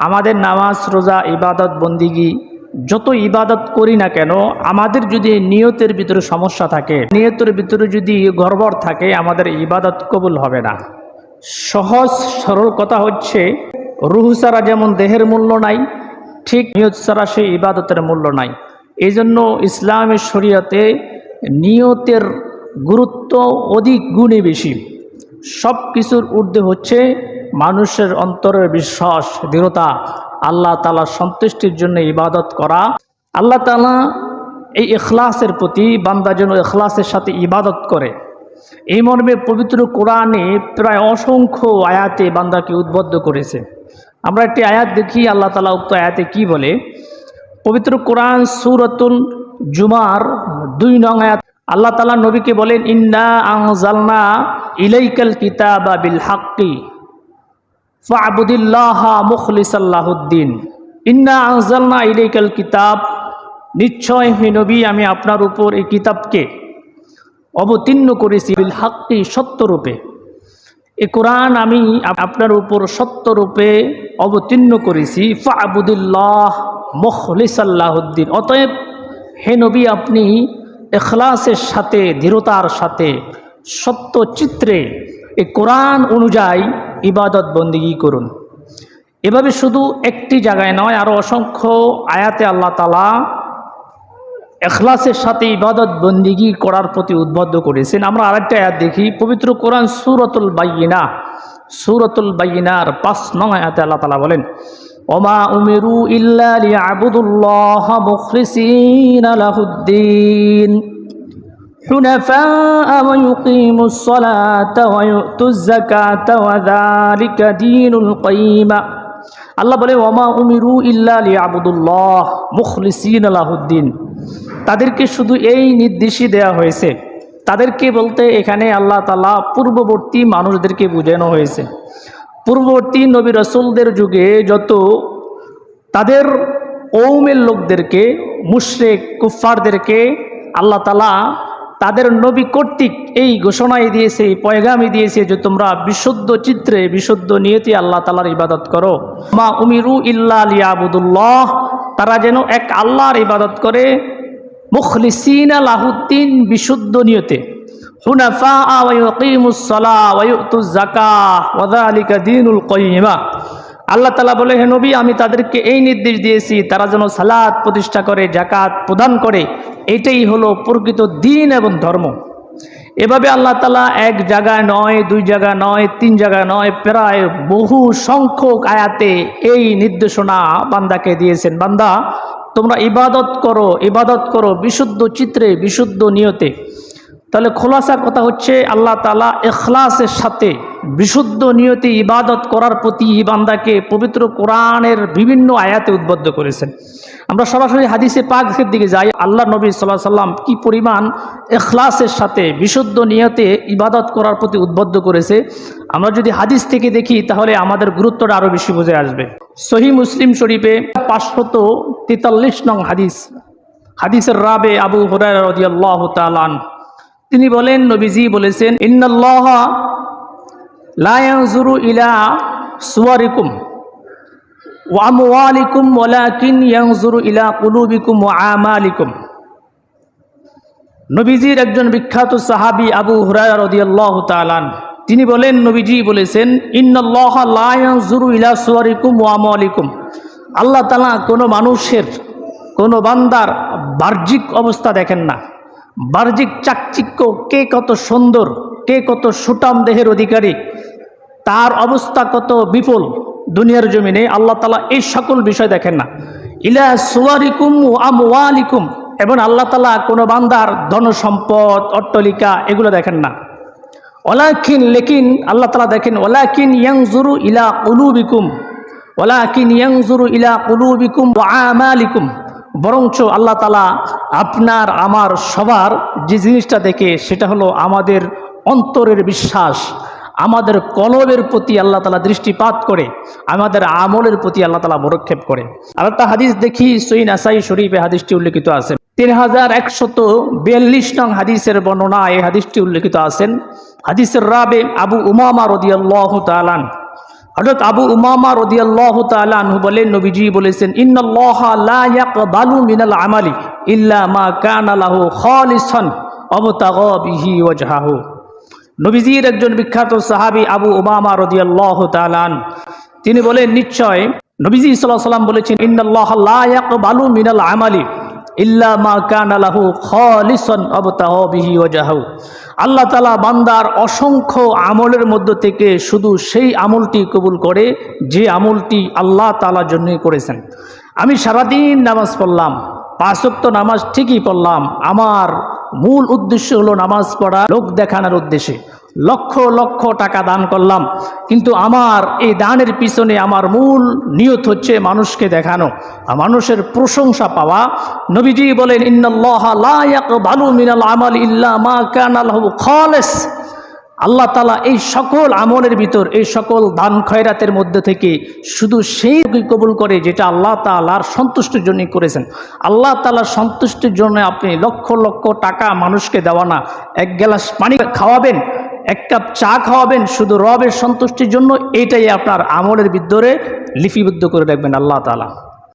আমাদের নামাজ, রোজা, ইবাদত, বন্দিগি, যত ইবাদত করি না কেন, আমাদের যদি নিয়তের ভিতরে সমস্যা থাকে, নিয়তের ভিতরে যদি গড়বড় থাকে, আমাদের ইবাদত কবুল হবে না। সহজ, সরল কথা হচ্ছে, রুহু ছাড়া যেমন দেহের মূল্য নাই, ঠিক নিয়ত ছাড়া সেই ইবাদতের মূল্য নাই। এই জন্য ইসলামের শরীয়তে নিয়তের গুরুত্ব অধিক গুণে বেশি। সব কিছুর ঊর্ধ্বে হচ্ছে মানুষের অন্তরের বিশ্বাস, দৃঢ়তা আল্লাহ তালা সন্তুষ্টির জন্য ইবাদত করা। আল্লাহ তালা এই এখলাসের প্রতি, বান্দা যেন এখলাসের সাথে ইবাদত করে। এই মর্মে পবিত্র কোরআনে প্রায় অসংখ্য আয়াতে বান্দাকে উদ্বুদ্ধ করেছে। আমরা একটি আয়াত দেখি, আল্লাহ তালা উক্ত আয়াতে কি বলে? পবিত্র কোরআন সুরতুল জুমার দুই নং আয়াত। আল্লাহ তালা নবীকে বলেন, ইন্না আংজালনা ইলাইকাল কিতাবা বিল হাক্কি। ফাবুদিল্লাহ মুখলিসাল্লাহুদ্দিন। ইন্না আংজালনা ইলাইকাল কিতাব। নিশ্চয় হে নবী, আমি আপনার উপর এই কিতাবকে অবতীর্ণ করেছি বিল হাক্কি সত্যরূপে। এ কোরআন আমি আপনার উপর সত্যরূপে অবতীর্ণ করেছি। ফাবুদুল্লাহ মখলিসাল্লাহুদ্দিন। অতএব হে নবী, আপনি এখলাসের সাথে, দৃঢ়তার সাথে, সত্য চিত্রে এ কোরআন অনুযায়ী ইবাদত বন্দিগি করুন। এভাবে শুধু একটি জায়গায় নয় আরও অসংখ্য আয়াতে আল্লাহ তালা এখলাসের সাথে ইবাদত বন্দিগি করার প্রতি উদ্বুদ্ধ করেছেন। আমরা আরেকটা আয়াত দেখি, পবিত্র কোরআন সুরতুল বাইনা। সুরতুল বাইনার পাঁচ নং আয়াতে আল্লাহ তালা বলেন, ওমা উমেরু ইল্লা লিয়াবুদুল্লাহ মুখলিসিন লাহুদ্দিন حنفاء ويقيموا الصلاة ويؤتوا الزكاة وذلك دين القيمة আল্লাহ বলে ওমা উমিরু ইল্লা লিয়াবুদুল্লাহ মুখলিসিন আলাহুদ্দিন তাদেরকে শুধু এই নির্দেশই দেয়া হয়েছে তাদেরকে বলতে এখানে আল্লাহ তালা পূর্ববর্তী মানুষদেরকে বুঝানো হয়েছে পূর্ববর্তী নবী রসুলদের যুগে যত তাদের কৌমের লোকদেরকে মুশরেক কুফফারদেরকে আল্লাহ তালা তাদের নবী কর্তৃক এই ঘোষণাই দিয়েছে পয়গামি দিয়েছে যে তোমরা বিশুদ্ধ চিত্রে, বিশুদ্ধ নিয়তি আল্লাহ তালার ইবাদত করো। মা উমিরু ইল্লা লিয়াবুদুল্লাহ, তারা যেন এক আল্লাহর ইবাদত করে। মুখলিসিন আলাহুদ্দিন বিশুদ্ধ নিয়তে। হুনাফা ওয়াকিমুসলা ওয়ুতুজ জাকা ওয়াদালিকা দিনুল কয়িমা আল্লাহ তালা বলে, হে নবী, আমি তাদেরকে এই নির্দেশ দিয়েছি, তারা যেন সালাদ প্রতিষ্ঠা করে জাকাত প্রদান করে। এটাই হলো প্রকৃত দিন এবং ধর্ম। এভাবে আল্লাহ তালা এক জায়গায় নয়, দুই জায়গা নয়, তিন জায়গা নয়, প্রায় বহু সংখ্যক আয়াতে এই নির্দেশনা বান্দাকে দিয়েছেন। বান্দা, তোমরা ইবাদত করো ইবাদত করো বিশুদ্ধ চিত্রে বিশুদ্ধ নিয়তে। তাহলে খোলাসা কথা হচ্ছে, আল্লাহ তালা এখলাসের সাথে বিশুদ্ধ নিয়তে ইবাদত করার প্রতি বান্দাকে পবিত্র কোরআনের বিভিন্ন আয়াতে উদ্বুদ্ধ করেছেন। আমরা সরাসরি হাদিসে পাকের দিকে যাই। আল্লাহ নবী সাল্লাহ সাল্লাম কি পরিমাণ এখলাসের সাথে বিশুদ্ধ নিয়তে ইবাদত করার প্রতি উদ্বুদ্ধ করেছে, আমরা যদি হাদিস থেকে দেখি তাহলে আমাদের গুরুত্বটা আরও বেশি বুঝে আসবে। সহি মুসলিম শরীফে পাঁচশত তেতাল্লিশ নং হাদিস, হাদিসের রাবে আবু হরাই তিনি বলেন, নবীজি বলেছেন, ইন্নাল্লাহ লায়াজুরু ইলা সুয়ারিকুম ওয়া আমওয়ালিকুম ওয়ালাকিন ইয়ানজুরু ইলা কুলুবিকুম ওয়া আমালিকুম নবীজির একজন বিখ্যাত সাহাবী আবু হুরায়রা রাদিয়াল্লাহু তাআলান তিনি বলেন, নবীজি বলেছেন, ইন্নাল্লাহ লা ইয়ানজুরু ইলা সুয়ারিকুম ওয়া আমওয়ালিকুম। আল্লাহ তাআলা কোনো মানুষের, কোনো বান্দার বাহ্যিক অবস্থা দেখেন না। বাহ্যিক চাকচিক্য, কে কত সুন্দর, কে কত সুটাম দেহের অধিকারী তার অবস্থা কত বিপুল দুনিয়ার জমিনে? আল্লাহ তালা এই সকল বিষয় দেখেন না। ইলা সুয়ারিকুম ও আমওয়ালিকুম। এবং আল্লাহ তালা কোনো বান্দার ধন সম্পদ, অট্টলিকা এগুলো দেখেন না। ওলাকিন লেকিন, আল্লাহ তালা দেখেন ওলাকিন ইয়াংজুরু ইলা কুলুবিকুম। ওলাকিন ইয়াংজুরু ইলা কুলুবিকুম আমালিকুম। বরঞ্চ আল্লাহ তালা আপনার, আমার, সবার যে জিনিসটা দেখে সেটা হলো আমাদের অন্তরের বিশ্বাস। আমাদের কলবের প্রতি আল্লাহ তালা দৃষ্টিপাত করে, আমাদের আমলের প্রতি আল্লাহ তালা বরক্ষেপ করে। আর একটা হাদিস দেখি সৈন আসাই শরীফে হাদিসটি উল্লেখিত আছে। তিন হাজার একশত বিয়াল্লিশ নং হাদিসের বর্ণনা এই হাদিসটি উল্লেখিত আছেন হাদিসের রাবে আবু উমামা রদিয়াল্লাহ তালান হযরত আবু উমামা রাদিয়াল্লাহু তাআলা আনহু বলেন, নবীজি বলেছেন ইয়াকবালু মিনাল আমালি ইল্লা মা কানা লাহু খালিসান অবতাগা বিহি নবীজির একজন বিখ্যাত সাহাবী আবু উমামা রাদিয়াল্লাহু তাআলা আনহু তিনি বলেন, নিশ্চয় নবীজি আলাইহি সাল্লাম বলেছেন ইয়াকবালু মিনাল আমালি ইল্লা মা কানা লাহু খালিসান অবতাগা বিহি ওয়াজহাহু আল্লাহ তালা বান্দার অসংখ্য আমলের মধ্য থেকে শুধু সেই আমলটি কবুল করে, যে আমলটি আল্লাহ তালার জন্যই করেছেন। আমি সারাদিন নামাজ পড়লাম পাঁচক্ত নামাজ ঠিকই পড়লাম, আমার মূল উদ্দেশ্য হলো নামাজ পড়া, লোক দেখানোর উদ্দেশ্যে। লক্ষ লক্ষ টাকা দান করলাম, কিন্তু আমার এই দানের পিছনে আমার মূল নিয়ত হচ্ছে মানুষকে দেখানো, আর মানুষের প্রশংসা পাওয়া। নবীজি বলেন, ইন্নাল্লাহ লা ইয়াকবালু মিনাল আমাল ইল্লা মা কানা লাহু খালিস। আল্লাহ তালা এই সকল আমলের ভিতর, এই সকল দান খয়রাতের মধ্যে থেকে শুধু সেই কবুল করে যেটা আল্লাহ তালার সন্তুষ্টির জন্য করেছেন। আল্লাহ তালার সন্তুষ্টির জন্য আপনি লক্ষ লক্ষ টাকা মানুষকে দেওয়া না। এক গ্লাস পানি খাওয়াবেন, এক কাপ চা খাওয়াবেন, শুধু রবের সন্তুষ্টির জন্য, এটাই আপনার আমলের ভিতরে লিপিবদ্ধ করে রাখবেন আল্লাহ তালা